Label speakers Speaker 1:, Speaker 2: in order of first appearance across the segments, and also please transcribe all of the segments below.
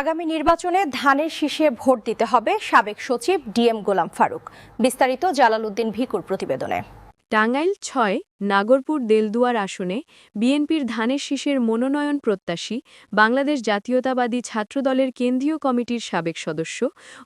Speaker 1: আগামী নির্বাচনে ধানের শীষে ভোট দিতে হবে সাবেক সচিব ডিএম গোলাম ফারুক। বিস্তারিত জালালউদ্দিন ভিকুর প্রতিবেদনে।
Speaker 2: টাঙ্গাইল ছয় নাগরপুর দেলদুয়ার আসনে বিএনপির ধানের শীষের মনোনয়ন প্রত্যাশী বাংলাদেশ জাতীয়তাবাদী ছাত্রদলের কেন্দ্রীয় কমিটির সাবেক সদস্য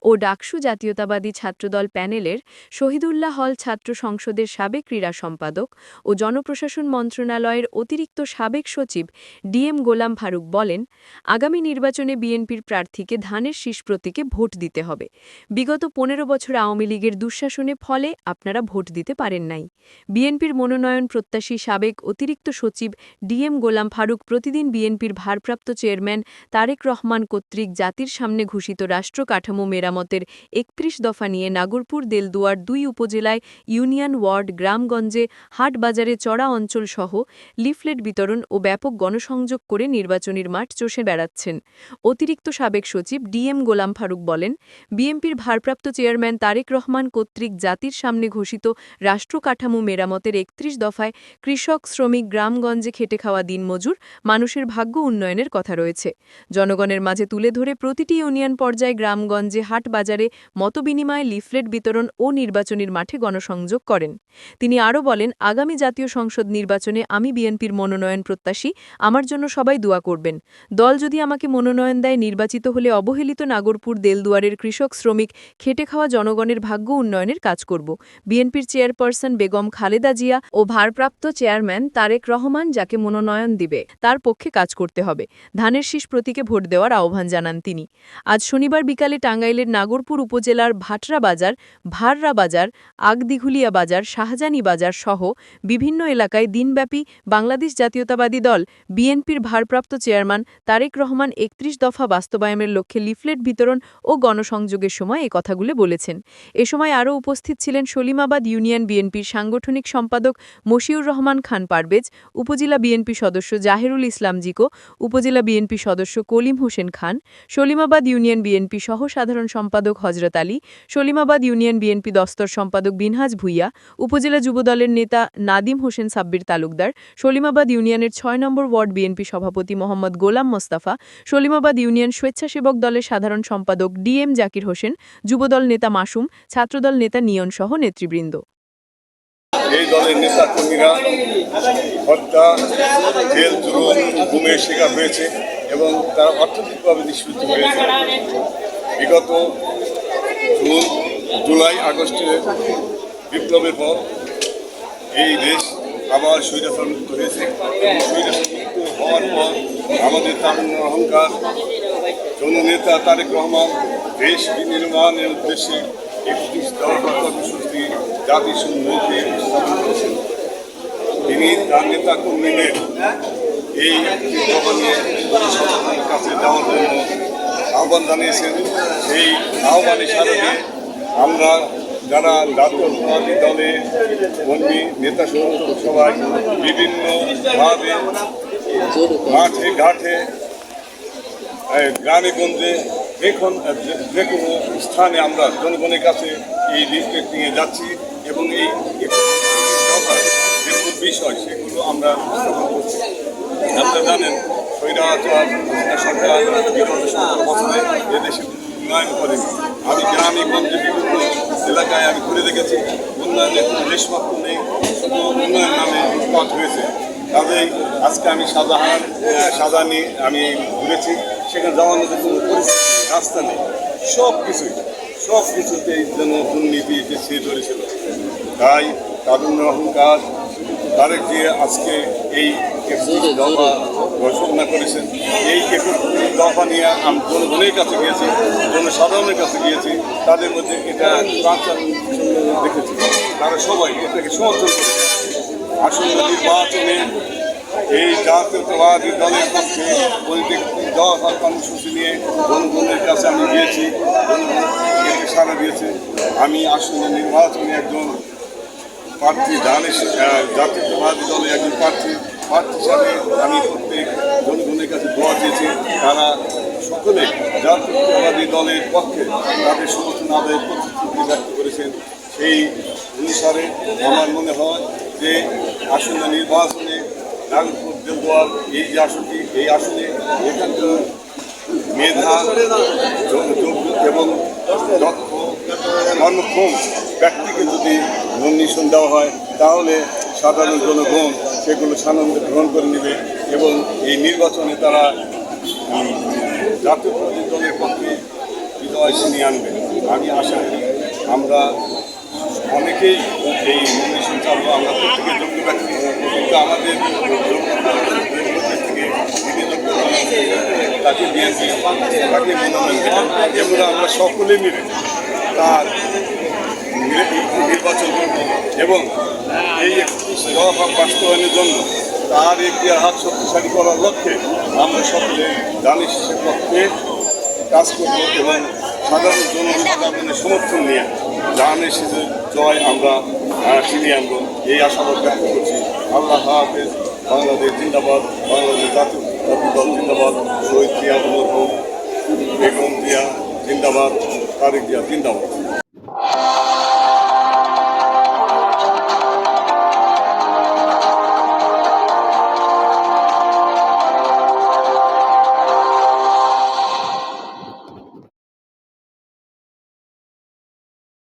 Speaker 2: ও ডাকসু জাতীয়তাবাদী ছাত্রদল প্যানেলের শহীদুল্লাহ হল ছাত্র সংসদের সাবেক ক্রীড়া সম্পাদক ও জনপ্রশাসন মন্ত্রণালয়ের অতিরিক্ত সাবেক সচিব ডিএম গোলাম ফারুক বলেন, আগামী নির্বাচনে বিএনপির প্রার্থীকে ধানের শীষ প্রতীকে ভোট দিতে হবে। বিগত পনেরো বছর আওয়ামী লীগের দুঃশাসনে ফলে আপনারা ভোট দিতে পারেন নাই। বিএনপির মনোনয়ন প্রত্যাশী সাবেক অতিরিক্ত সচিব ডিএম গোলাম ফারুক প্রতিদিন বিএনপির ভারপ্রাপ্ত চেয়ারম্যান তারেক রহমান কর্তৃক জাতির সামনে ঘোষিত রাষ্ট্র কাঠামো মেরামতের একত্রিশ দফা নিয়ে নাগরপুর, দেলদুয়ার দুই উপজেলায় ইউনিয়ন ওয়ার্ড, গ্রামগঞ্জে হাট বাজারে চড়া অঞ্চলসহ লিফলেট বিতরণ ও ব্যাপক গণসংযোগ করে নির্বাচনীর মাঠ চষে বেড়াচ্ছেন। অতিরিক্ত সাবেক সচিব ডিএম গোলাম ফারুক বলেন, বিএনপির ভারপ্রাপ্ত চেয়ারম্যান তারেক রহমান কর্তৃক জাতির সামনে ঘোষিত রাষ্ট্র কাঠামো মেরামতের একত্রিশ দফায় কৃষক, শ্রমিক, গ্রামগঞ্জে খেটে খাওয়া দিনমজুর মানুষের ভাগ্য উন্নয়নের কথা রয়েছে। জনগণের মাঝে তুলে ধরে প্রতিটি ইউনিয়ন পর্যায়ে গ্রামগঞ্জে হাট বাজারে মতবিনিময় লিফলেট বিতরণ ও নির্বাচনীর মাঠে গণসংযোগ করেন। তিনি আরও বলেন, আগামী জাতীয় সংসদ নির্বাচনে আমি বিএনপির মনোনয়ন প্রত্যাশী, আমার জন্য সবাই দোয়া করবেন। দল যদি আমাকে মনোনয়ন দেয়, নির্বাচিত হলে অবহেলিত নাগরপুর, দেলদুয়ারের কৃষক, শ্রমিক, খেটে খাওয়া জনগণের ভাগ্য উন্নয়নের কাজ করব। বিএনপির চেয়ারপারসন বেগম খালেদা জিয়া ও ভারপ্রাপ্ত চেয়ারম্যান তারেক রহমান যাকে মনোনয়ন দিবে, তার পক্ষে কাজ করতে হবে। ধানের শীষ প্রতীকে ভোট দেওয়ার আহ্বান জানান তিনি। আজ শনিবার বিকালে টাঙ্গাইলের নাগরপুর উপজেলার ভাটরা বাজার, ভাররা বাজার, আগদিঘুলিয়া বাজার, শাহজানি বাজার সহ বিভিন্ন এলাকায় দিনব্যাপী বাংলাদেশ জাতীয়তাবাদী দল, বিএনপির ভারপ্রাপ্ত চেয়ারম্যান তারেক রহমান একত্রিশ দফা বাস্তবায়নের লক্ষ্যে লিফলেট বিতরণ ও গণসংযোগের সময় এ কথাগুলো বলেছেন। এ সময় আরও উপস্থিত ছিলেন সলিমাবাদ ইউনিয়ন বিএনপির সাংগঠনিক সম্পাদক মশিউর রহমান খান পারভেজ, উপজেলা বিএনপি সদস্য জাহেরুল ইসলাম জিকো, উপজেলা বিএনপি সদস্য কলিম হোসেন খান সলিমাবাদ ইউনিয়ন বিএনপি সহ সাধারণ সম্পাদক হজরত আলী সলিমাবাদ ইউনিয়ন বিএনপি দস্তর সম্পাদক বিনহাজ ভুইয়া, উপজেলা যুবদলের নেতা নাদিম হোসেন সাব্বির তালুকদার সলিমাবাদ ইউনিয়নের ছয় নম্বর ওয়ার্ড বিএনপি সভাপতি মোহাম্মদ গোলাম মোস্তাফা সলিমাবাদ ইউনিয়ন স্বেচ্ছাসেবক দলের সাধারণ সম্পাদক ডিএম জাকির হোসেন, যুবদল নেতা মাসুম, ছাত্রদল নেতা নিয়ন সহ নেতৃবৃন্দ।
Speaker 3: এই দলের নেতা কর্মীরা হত্যা, জেল, জুলুম ঘুমের শিকার হয়েছে এবং তারা অর্থনৈতিকভাবে নিষ্পৃত হয়েছে। বিগত জুন, জুলাই আগস্টে বিপ্লবের পর এই দেশ আবার মুক্ত হয়েছে এবং হওয়ার পর আমাদের তারুণ্য অহংকার জননেতা তারেক রহমান দেশ বিনির্মাণের উদ্দেশ্যে একত্রিশ দফা কর্মসূচি জাতিসংঘকে তিনি তার নেতা কর্মীদের এই নিয়ে কাছে যাওয়ার জন্য আহ্বান জানিয়েছেন সেই আহ্বানে সারা আমরা যারা জাতীয়তাবাদী দলে কর্মী নেতা সবাই বিভিন্নভাবে মাঠে ঘাটে এই গ্রামে গঞ্জে এখন যে- কোনো স্থানে আমরা জনগণের কাছে এই লিফলেট নিয়ে যাচ্ছি এবং এই বিষয়, সেগুলো আমরা আপনারা জানেন, স্বৈরাচার সরকার এদেশে উন্নয়ন করেনি আমি গ্রামে গঞ্জে বিভিন্ন এলাকায় আমি ঘুরে দেখেছি উন্নয়নের কোনো রেশমাত্র নেই শুধু উন্নয়ন নামে উৎপাদ হয়েছে। কাজেই আজকে আমি সাজাহান সাজানি আমি ঘুরেছি, সেখানে যাওয়ার মতো কোনো পরিস্থিতি রাস্তা নেই। সব কিছুই, সব কিছুতেই যেন দুর্নীতি পিছিয়ে ধরেছিল। তাই তারুণ্য অহংকার তারেক দিয়ে আজকে এই ঘোষণা করেছেন। এই দফা নিয়ে আমি জনগণের কাছে গিয়েছি, জনসাধারণের কাছে গিয়েছি, তাদের মধ্যে এটা দেখেছি। তারা সবাই এটাকে সমর্থন করেছে। আসন্ন নির্বাচনে এই জাতীয়তাবাদী দলের পক্ষে পলিটিক্যাল দফা কর্মসূচি নিয়ে জনগণের কাছে আমি গিয়েছি সাড়া দিয়েছে আমি আসন্ন নির্বাচনে একজন প্রার্থী ধানের জাতীয়তাবাদী দলের একজন প্রার্থী প্রার্থী হিসাবে আমি প্রত্যেক জনগণের কাছে দোয়া দিয়েছি তারা সকলে জাতীয়তাবাদী দলের পক্ষে তাদের সমর্থন আদায়ের প্রতিশ্রুতি ব্যক্ত করেছেন। সেই অনুসারে আমার মনে হয় যে আসন্ন নির্বাচনে নাগরপুর দেলদুয়ার এই আসনটি, এই আসনে এখানকার মেধা এবং দক্ষ কর্মক্ষম ব্যক্তিকে যদি নমিনেশন দেওয়া হয়, তাহলে সাধারণ জনগণ সেগুলো সানন্দে গ্রহণ করে নেবে এবং এই নির্বাচনে তারা জাতীয় দলের পক্ষে বিজয় ছিনিয়ে আনবে। আমি আশা করি আমরা অনেকেই এই নমিনেশন চালু আমরা প্রত্যেকে যোগ্য ব্যক্তি কিন্তু আমাদের তাকে দিয়েছি তাকে দিলাম আমরা সকলে মিলে তার নির্বাচন এবং এই একটি বাস্তবায়নের জন্য তার একটি হাত শক্তিশালী করার লক্ষ্যে আমরা সকলে দানি শেষের পক্ষে কাজ করব এবং সাধারণ জনসাধারণের সমর্থন নিয়ে দানের শেষে জয় আমরা ফিরিয়ে আনব। এই আশাবাদ ব্যক্ত করছি। আল্লাহ হাফেজ, বাংলাদেশ জিন্দাবাদ, বাংলাদেশ জাতীয় দল জিন্দাবাদ, শহীদ জিয়া বেগম জিয়া জিন্দাবাদ, তারিক জিয়া জিন্দাবাদ।